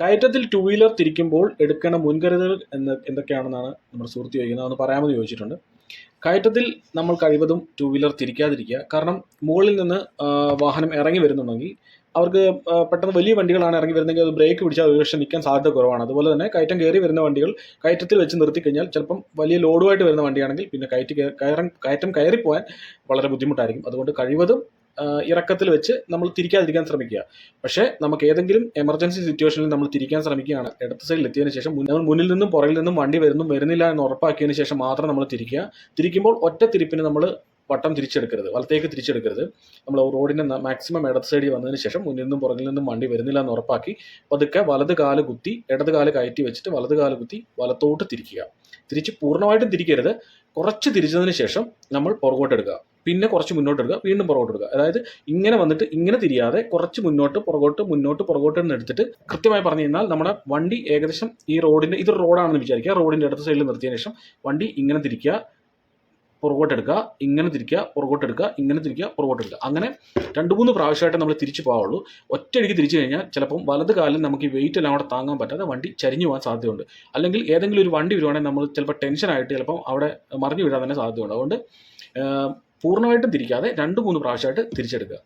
കയറ്റത്തിൽ two wheeler തിരിക്കുമ്പോൾ എടുക്കേണ്ട മുൻകരുതലുകൾ എന്ന് എന്തൊക്കെയാണെന്നാണ് നമ്മൾ സുഹൃത്ത് ചോദിക്കുന്നത്. അതൊന്ന് പറയാമെന്ന് ചോദിച്ചിട്ടുണ്ട്. കയറ്റത്തിൽ നമ്മൾ കഴിവതും ടു വീലർ തിരിക്കാതിരിക്കുക. കാരണം മുകളിൽ നിന്ന് വാഹനം ഇറങ്ങി വരുന്നുണ്ടെങ്കിൽ അവർക്ക് പെട്ടെന്ന് വലിയ വണ്ടികളാണ് ഇറങ്ങി വരുന്നെങ്കിൽ അത് ബ്രേക്ക് പിടിച്ചാൽ ഒരുപക്ഷെ നിൽക്കാൻ സാധ്യത കുറവാണ്. അതുപോലെ തന്നെ കയറ്റം കയറി വരുന്ന വണ്ടികൾ കയറ്റത്തിൽ വെച്ച് നിർത്തി കഴിഞ്ഞാൽ ചിലപ്പം വലിയ ലോഡുമായിട്ട് വരുന്ന വണ്ടിയാണെങ്കിൽ പിന്നെ കയറ്റി കയറി- കയറ്റം കയറിപ്പോകാൻ വളരെ ബുദ്ധിമുട്ടായിരിക്കും. അതുകൊണ്ട് കഴിവതും ഇറക്കത്തിൽ വെച്ച് നമ്മൾ തിരിക്കാതിരിക്കാൻ ശ്രമിക്കുക. പക്ഷേ നമുക്ക് ഏതെങ്കിലും എമർജൻസി സിറ്റുവേഷനിൽ നമ്മൾ തിരിക്കാൻ ശ്രമിക്കുകയാണ്. ഇടത്ത് സൈഡിൽ എത്തിയതിനു ശേഷം നമ്മൾ മുന്നിൽ നിന്നും പുറകിൽ നിന്നും വണ്ടി വരുന്നു വരുന്നില്ല എന്ന് ഉറപ്പാക്കിയതിന് ശേഷം മാത്രം നമ്മൾ തിരിക്കുക. തിരിക്കുമ്പോൾ ഒറ്റ തിരിപ്പിന് നമ്മൾ വട്ടം തിരിച്ചെടുക്കരുത്. വലത്തേക്ക് തിരിച്ചെടുക്കരുത്. നമ്മൾ റോഡിന്റെ മാക്സിമം ഇടത്ത് സൈഡിൽ വന്നതിന് ശേഷം മുന്നിൽ നിന്നും പുറകിൽ നിന്നും വണ്ടി വരുന്നില്ല എന്ന് ഉറപ്പാക്കി പതുക്കെ വലത് കാൽ കുത്തി ഇടത് കാൽ കയറ്റി വെച്ചിട്ട് വലത് കാൽ കുത്തി വലത്തോട്ട് തിരിക്കുക. തിരിച്ച് പൂർണമായിട്ടും തിരിക്കരുത്. കുറച്ച് തിരിച്ചതിന് ശേഷം നമ്മൾ പുറകോട്ട് എടുക്കുക പിന്നെ കുറച്ച് മുന്നോട്ട് എടുക്കുക വീണ്ടും പുറകോട്ട് എടുക്കുക. അതായത് ഇങ്ങനെ വന്നിട്ട് ഇങ്ങനെ തിരിയാതെ കുറച്ച് മുന്നോട്ട് പുറകോട്ട് മുന്നോട്ട് പുറകോട്ട് എന്ന് എടുത്തിട്ട് കൃത്യമായി പറഞ്ഞു കഴിഞ്ഞാൽ നമ്മുടെ വണ്ടി ഏകദേശം ഈ റോഡിന്റെ ഇതൊരു റോഡാണെന്ന് വിചാരിക്കുക. റോഡിന്റെ അടുത്ത സൈഡിൽ നിർത്തിയതിനു ശേഷം വണ്ടി ഇങ്ങനെ തിരിക്കുക. പുറകോട്ട് എടുക്കുക ഇങ്ങനെ തിരിക്കുക പുറകോട്ട് എടുക്കുക ഇങ്ങനെ തിരിക്കുക പുറകോട്ട് എടുക്കുക അങ്ങനെ രണ്ട് മൂന്ന് പ്രാവശ്യമായിട്ട് നമ്മൾ തിരിച്ചു പോകാവുള്ളൂ ഒറ്റയടിക്ക് തിരിച്ചു കഴിഞ്ഞാൽ ചിലപ്പം വലത് കാലം നമുക്ക് ഈ വെയിറ്റ് എല്ലാം അവിടെ താങ്ങാൻ പറ്റാതെ വണ്ടി ചരിഞ്ഞു പോകാൻ സാധ്യതയുണ്ട്. അല്ലെങ്കിൽ ഏതെങ്കിലും ഒരു വണ്ടി വരുവാണെങ്കിൽ നമ്മൾ ചിലപ്പോൾ ടെൻഷനായിട്ട് ചിലപ്പം അവിടെ മറിഞ്ഞു വീഴാൻ തന്നെ സാധ്യതയുണ്ട്. അതുകൊണ്ട് പൂർണമായിട്ടും തിരിക്കാതെ രണ്ട് മൂന്ന് പ്രാവശ്യമായിട്ട് തിരിച്ചെടുക്കുക.